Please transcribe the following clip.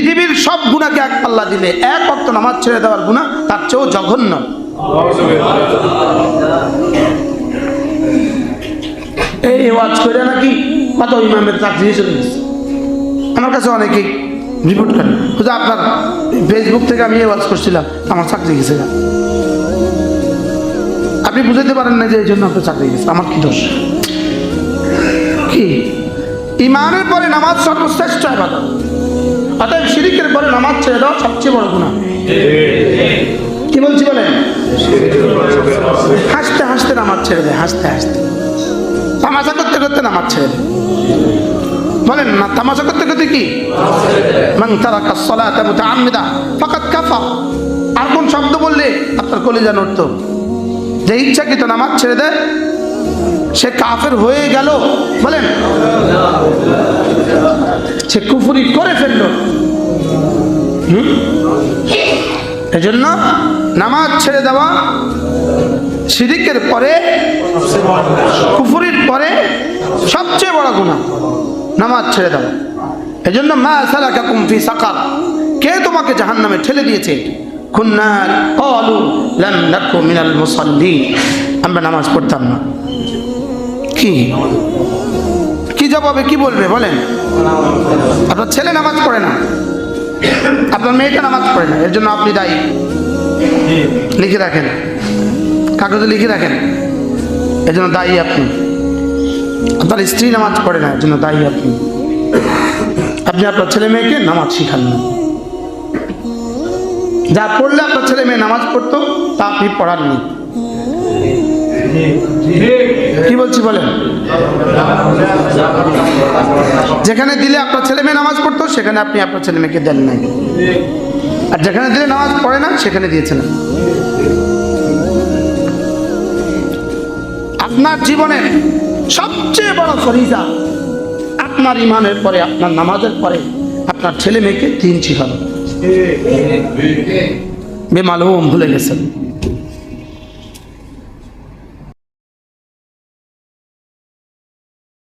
পৃথিবীর সব গুণাকে এক পাল্লা দিলে, এক অক্ত নামাজ ছেড়ে দেওয়ার গুণা তার চেয়েও জঘন্য। এই ওয়াজ করে নাকি কত ইমামের চাকরি চলে গেছে আমার কাছে অনেকেই রিপোর্ট করেন বুঝা আপনার ফেসবুক থেকে আমি ওয়াজ করছিলাম, আমার চাকরি গেছে। আপনি বুঝাতে পারেন না যে এই জন্য আপনার চাকরি গেছে, আমার কি দোষ? কি? ইমানের পরে নামাজ সর্বশ্রেষ্ঠ আবাদত। অতএব শিরিকের পরে নামাজ ছেড়ে দেওয়া সবচেয়ে বড় গুণা কি বলছি বলেন? হাসতে হাসতে নামাজ ছেড়ে দেয় হাসতে হাসতে। তামাশা করতে করতে নামাজ ছেড়ে বলেন না তামাশা করতে করতে কি? মান তারাকা সলাতা মুতাআম্মিদা, ফাকাদ কাফা আর কোন শব্দ বললে আপনার কলিজা নড়তো। যে ইচ্ছাকৃত নামাজ ছেড়ে দেয় সে কাফের হয়ে গেল। বলেন, সে কুফুরি করে ফেলল। এজন্য নামাজ ছেড়ে দেওয়া শিরিকের পরে, কুফুরির পরে সবচেয়ে বড় গুণা নামাজ ছেড়ে দেওয়া। এজন্য মা সালাকা কুমফি সাকার, কে তোমাকে জাহান্নামে ঠেলে দিয়েছে? কুন্নার কলু লাম নাকু মিনাল মুসাল্লি। আমরা নামাজ পড়তাম না। কি? কি জবাবে কি বলবে বলেন? আপনার ছেলে নামাজ পড়ে না। আপনার মেয়েটা নামাজ পড়ে না এর জন্য আপনি দায়ী। লিখে রাখেন। কাগজে লিখে রাখেন। এর জন্য দায়ী আপনি। আপনার স্ত্রী নামাজ পড়ে না এর জন্য দায়ী আপনি। আপনি আপনার ছেলে মেয়েকে নামাজ শিখান না। যা পড়লে আপনার ছেলে মেয়ে নামাজ পড়তো তা আপনি পড়াননি। কি বলছি বলেন? যেখানে দিলে আপনার ছেলে মেয়ে নামাজ পড়তো, সেখানে আপনি আপনার ছেলে মেয়েকে দেন নাই। আর যেখানে দিলে নামাজ পড়ে না, সেখানে দিয়েছেন আপনার জীবনের সবচেয়ে বড় ফরিজা আপনার ইমানের পরে, আপনার নামাজের পরে আপনার ছেলে মেয়েকে দিন শিখানো বেমালুম ভুলে গেছেন।